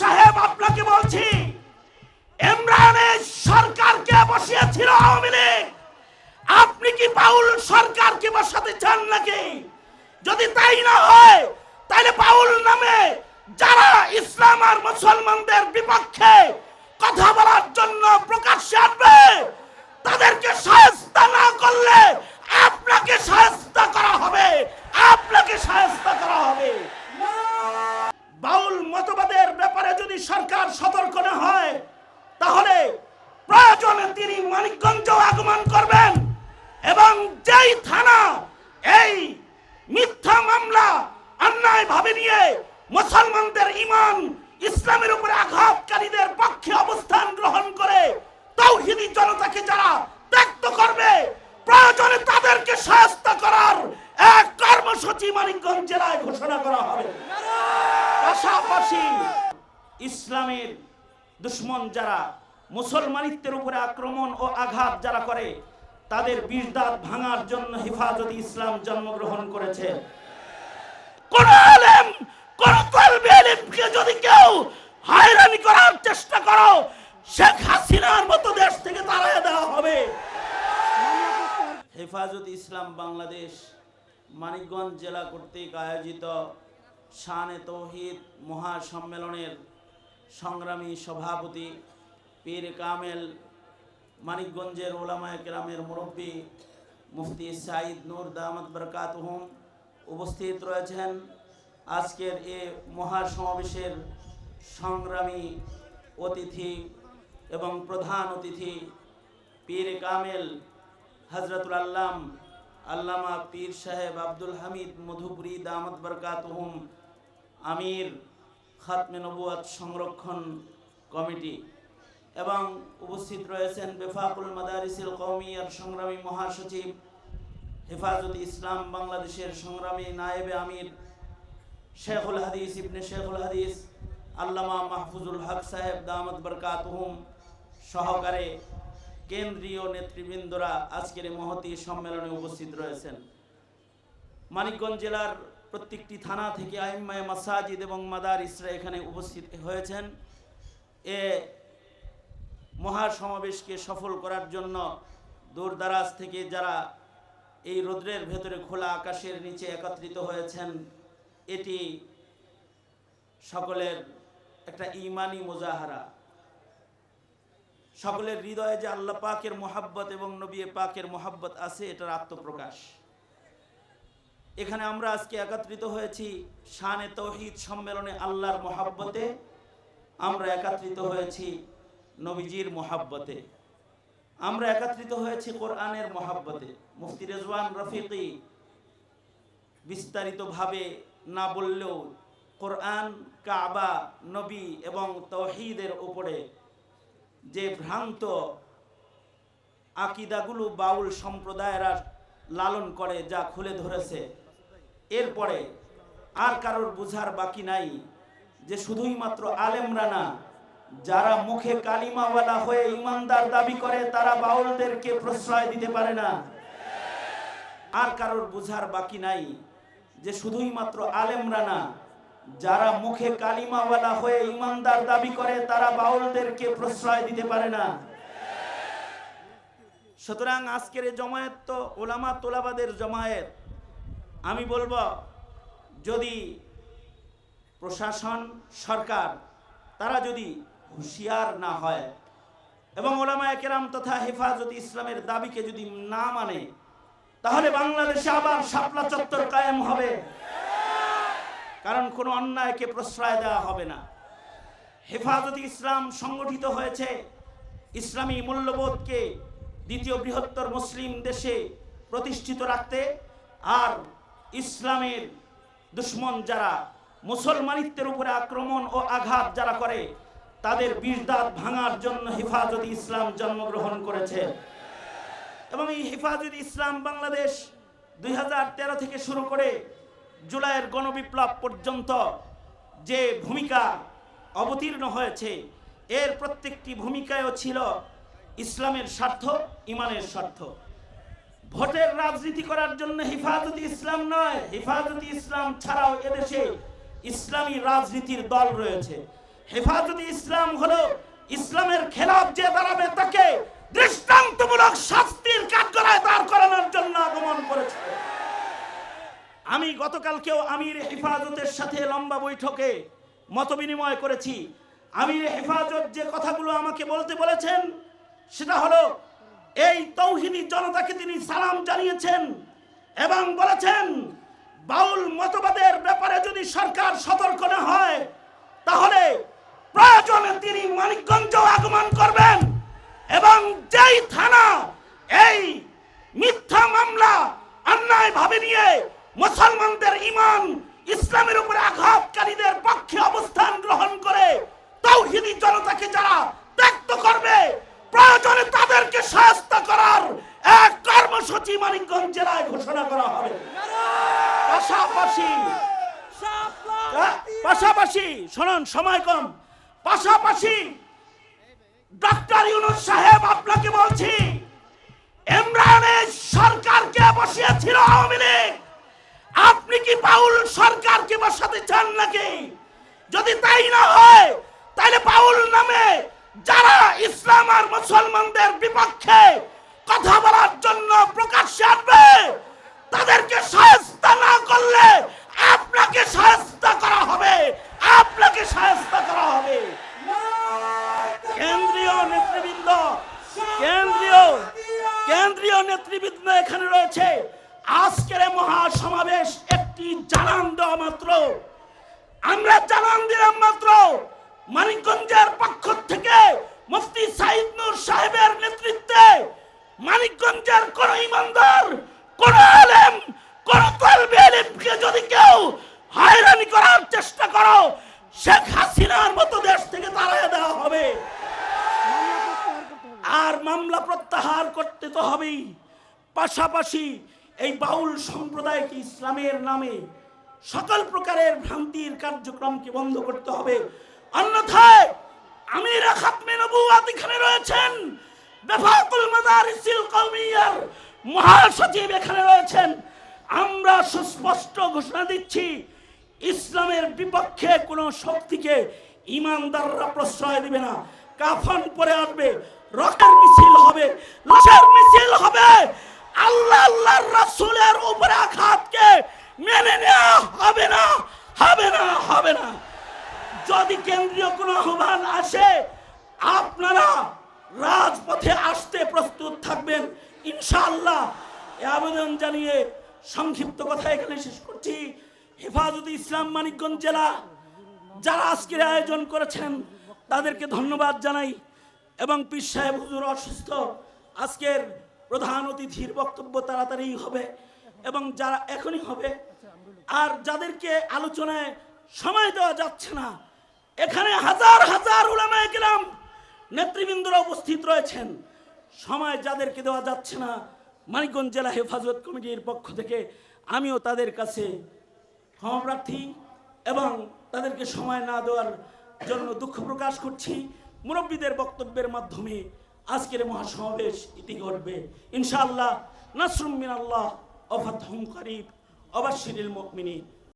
সাহেব, আপনাকে বলছি, ইমরানের সরকারকে বসিয়েছিল আওয়ামী লীগ। আপনি কি বাউল সরকারকে বসাতে চান নাকি? যদি তাই না হয়, তাহলে পাউল নামে যারা ইসলাম আর মুসলমানদের বিপক্ষে কথা বলার জন্য প্রকাশ্যে আসবে তাদেরকে সাহায্য না করলে আপনাকে সাহায্য করা হবে আপনাকে সাহায্য করা হবে বাউল মতবাদের ব্যাপারে যদি সরকার সতর্ক না হয় তাহলে প্রয়োজনে তিনি মানিকগঞ্জ আগমন করবেন এবং যেই থানা এই মিথ্যা মামলা অন্যায় ভাবে নিয়ে মুসলমানদের ইমান ইসলামের উপরে আঘাতকারীদের পক্ষে অবস্থান গ্রহণ করে তৌহিদি জনতাকে যারা ত্যক্ত করবে প্রয়োজনে তাদেরকে সাহায্য করার এক কর্মসূচি মানিকগঞ্জ জেলায় ঘোষণা করা হবে পাশাপাশি ইসলামের দুশ্মন যারা, মুসলমানিত্বের উপরে আক্রমণ ও আঘাত যারা করে, তাদের বীরদাত ভাঙার জন্য হেফাজতে ইসলাম জন্মগ্রহণ করেছে। কোন যদি কেউ হয়রানি করার চেষ্টা করো, শেখ হাসিনার মতো দেশ থেকে তাড়াই দেওয়া হবে। হেফাজত ইসলাম বাংলাদেশ, মানিকগঞ্জ জেলা কর্তৃক আয়োজিত শানে তৌহিদ মহাসম্মেলনের সংগ্রামী সভাপতি পীর কামেল মানিকগঞ্জের ওলামায় কেরামের মুরব্বী মুফতি সাইদ নূর দামদ বরকাতহুম উপস্থিত রয়েছেন আজকের এ মহাসমাবেশের সংগ্রামী অতিথি এবং প্রধান অতিথি পীর কামেল হজরতুল আল্লাম আল্লামা পীর সাহেব আব্দুল হামিদ মধুপুরী দামদ বরকাতহুম আমির খাতমে নবুয়াত সংরক্ষণ কমিটি এবং উপস্থিত রয়েছেন বেফাকুল মাদারিসিল কৌমিয়ার সংগ্রামী মহাসচিব হেফাজত ইসলাম বাংলাদেশের সংগ্রামী নায়েবে আমির শেখুল হাদিস ইবনে শেখুল হাদিস, আল্লামা মাহফুজুল হক সাহেব দামদ বরকাতহুম সহকারে কেন্দ্রীয় নেতৃবৃন্দরা আজকের মহতী সম্মেলনে উপস্থিত রয়েছেন। মানিকগঞ্জ জেলার প্রত্যেকটি থানা থেকে আইম্মায় মাসাজিদ এবং মাদার ইসরা এখানে উপস্থিত হয়েছেন। এ মহাসমাবেশকে সফল করার জন্য দূর দারাজ থেকে যারা এই রৌদ্রের ভেতরে খোলা আকাশের নিচে একত্রিত হয়েছেন, এটি সকলের একটা ইমানি মোজাহারা। সকলের হৃদয়ে যে আল্লাহ পাকের মোহাব্বত এবং নবী পাকের মোহাব্বত আছে, এটার আত্মপ্রকাশ। এখানে আমরা আজকে একত্রিত হয়েছি শানে তৌহিদ সম্মেলনে আল্লাহর মহাব্বতে। আমরা একত্রিত হয়েছি নবীজির মহাব্বতে। আমরা একত্রিত হয়েছি কোরআনের মহাব্বতে। মুফতি রেজওয়ান রফিকি বিস্তারিতভাবে না বললেও কোরআন, কাবা, নবী এবং তৌহিদের উপরে যে ভ্রান্ত আকিদাগুলো বাউল সম্প্রদায়েরা লালন করে, যা খুলে ধরেছে এরপরে আর কারোর বুঝার বাকি নাই যে শুধুই মাত্র আলেমরা না, যারা মুখে কালিমাওয়ালা হয়ে ইমানদার দাবি করে, তারা বাউলদেরকে প্রশ্রয় দিতে পারে না। আর কারোর বুঝার বাকি নাই যে শুধুই মাত্র আলেমরা না, যারা মুখে কালিমাওয়ালা হয়ে ইমানদার দাবি করে, তারা বাউলদেরকে প্রশ্রয় দিতে পারে না। সুতরাং আজকের জমায়েত তো ওলামা তোলাবাদের জমায়েত আমি বলব, যদি প্রশাসন, সরকার, তারা যদি হুঁশিয়ার না হয় এবং ওলামায় কেরাম তথা হেফাজত ইসলামের দাবিকে যদি না মানে তাহলে বাংলাদেশে আবার শাপলা চত্বর কায়েম হবে। কারণ কোনো অন্যায়কে প্রশ্রয় দেওয়া হবে না। হেফাজত ইসলাম সংগঠিত হয়েছে ইসলামী মূল্যবোধকে দ্বিতীয় বৃহত্তর মুসলিম দেশে প্রতিষ্ঠিত রাখতে, আর ইসলামের দুশ্মন যারা, মুসলমানিত্বের উপরে আক্রমণ ও আঘাত যারা করে, তাদের বীরদাত ভাঙার জন্য হেফাজত ইসলাম জন্মগ্রহণ করেছে। এবং এই হেফাজত ইসলাম বাংলাদেশ দুই হাজার তেরো থেকে শুরু করে জুলাইয়ের গণবিপ্লব পর্যন্ত যে ভূমিকা অবতীর্ণ হয়েছে, এর প্রত্যেকটি ভূমিকায়ও ছিল ইসলামের স্বার্থ, ইমানের স্বার্থ। ভোটের রাজনীতি করার জন্য হেফাজত ইসলাম নয়। হেফাজত ইসলাম ছাড়াও এদেশে ইসলামী রাজনীতির দল রয়েছে। হেফাজতে ইসলাম হলো ইসলামের খেলাফ যে দাঁড়াবে তাকে দৃষ্টান্তমূলক শাস্তির কাঠগড়ায় দাঁড় করানোর জন্য আগমন করেছে। আমি গতকালকেও আমির হেফাজতের সাথে লম্বা বৈঠকে মতবিনিময় করেছি। আমির হেফাজত যে কথাগুলো আমাকে বলতে বলেছেন, সেটা হলো এই তৌহিদি জনতাকে তিনি সালাম জানিয়েছেন এবং বলেছেন, বাউল মতবাদের ব্যাপারে যদি সরকার সতর্ক না হয়, তাহলে প্রয়োজনে তিনি মানিকগঞ্জ আগমন করবেন এবং যেই থানা এই মিথ্যা মামলা অন্যায় ভাবে নিয়ে মুসলমানদের ইমান ইসলামের উপরে আঘাতকারীদের পক্ষে অবস্থান গ্রহণ করে তৌহিদি জনতাকে যারা ত্যক্ত করবে প্রয়োজনে তাদেরকে শাস্ত করার এক কর্মসূচি মানিকগঞ্জ জেলায় ঘোষণা করা হবে। পাশাপাশি হ্যাঁ, পাশাপাশি শুনুন সময় কম। পাশাপাশি ডক্টর ইউনুস সাহেব আপনাকে বলছি ইমরানের সরকারকে বসিয়েছিল আওয়ামী লীগ। আপনি কি পাউল সরকারকে বসাতে চান নাকি? যদি তাই না হয় তাহলে পাউল নামে যারা ইসলাম আর মুসলমানদের বিপক্ষে কথা বলার জন্য প্রকাশ্যে আসবে। তাদেরকে সাহায্য না করলে আপনাকে সাহায্য করা হবে। আপনাকে সাহায্য করা হবে। কেন্দ্রীয় নেতৃবৃন্দ, কেন্দ্রীয় কেন্দ্রীয় নেতৃবৃন্দ এখানে রয়েছে। আজকের এই মহাসমাবেশ একটি জানান দেওয়া মাত্র। আমরা জানান দিলাম মাত্র। মানিকগঞ্জের পক্ষ থেকে মুফতি সাইদ নূর সাহেবের নেতৃত্বে মানিকগঞ্জের কোন ইমানদার, কোন আলেম, কোন তলবে আলেমকে যদি কেউ হয়রানি করার চেষ্টা করো, শেখ হাসিনার মতো দেশ থেকে তাড়াই দেওয়া হবে। আর মামলা প্রত্যাহার করতে তো হবেই। পাশাপাশি এই বাউল সম্প্রদায়কে ইসলামের নামে সকল প্রকারের ভ্রান্তির কার্যক্রমকে বন্ধ করতে হবে। অন্যথায় আমির খাতমে নবুয়াত এখানে রয়েছেন। বেফাকুল মাদারিসিল কওমিয়ার মহাসচিব এখানে রয়েছেন। আমরা সুস্পষ্ট ঘোষণা দিচ্ছি, ইসলামের বিপক্ষে কোনো শক্তিকে ইমানদাররা প্রশ্রয় দিবে না। কাফন পরে আসবে রকের মিছিল হবে, লাশের মিছিল হবে আল্লাহ আল্লাহর রাসূলের উপরে আঘাতকে মেনে নেওয়া হবে না হবে না হবে না যদি কেন্দ্রীয় কোনো আহ্বান আসে আপনারা রাজপথে আসতে প্রস্তুত থাকবেন ইনশাআল্লাহ। এ আবেদন জানিয়ে সংক্ষিপ্ত কথা এখানে শেষ করছি। হেফাজতে ইসলাম মানিকগঞ্জ জেলা, যারা আজকের আয়োজন করেছেন, তাদেরকে ধন্যবাদ জানাই এবং পীর সাহেব হুজুর অসুস্থ, আজকের প্রধান অতিথির বক্তব্য তাড়াতাড়ি হবে এবং যারা এখনই হবে, আর যাদেরকে আলোচনায় সময় দেওয়া যাচ্ছে না, এখানে হাজার হাজার উলামায়ে গেলাম নেতৃবৃন্দরা উপস্থিত রয়েছেন। সময় যাদেরকে দেওয়া যাচ্ছে না, মানিকগঞ্জ জেলা হেফাজত কমিটির পক্ষ থেকে আমিও তাদের কাছে ক্ষমাপ্রার্থী এবং তাদেরকে সময় না দেওয়ার জন্য দুঃখ প্রকাশ করছি। মুরব্বীদের বক্তব্যের মাধ্যমে আজকের মহাসমাবেশ ইতি ঘটবে। ইনশাআল্লাহ, নাসরুম মিনাল্লাহ অফাত হুম করিব অবাশিরিল মুমিনিন।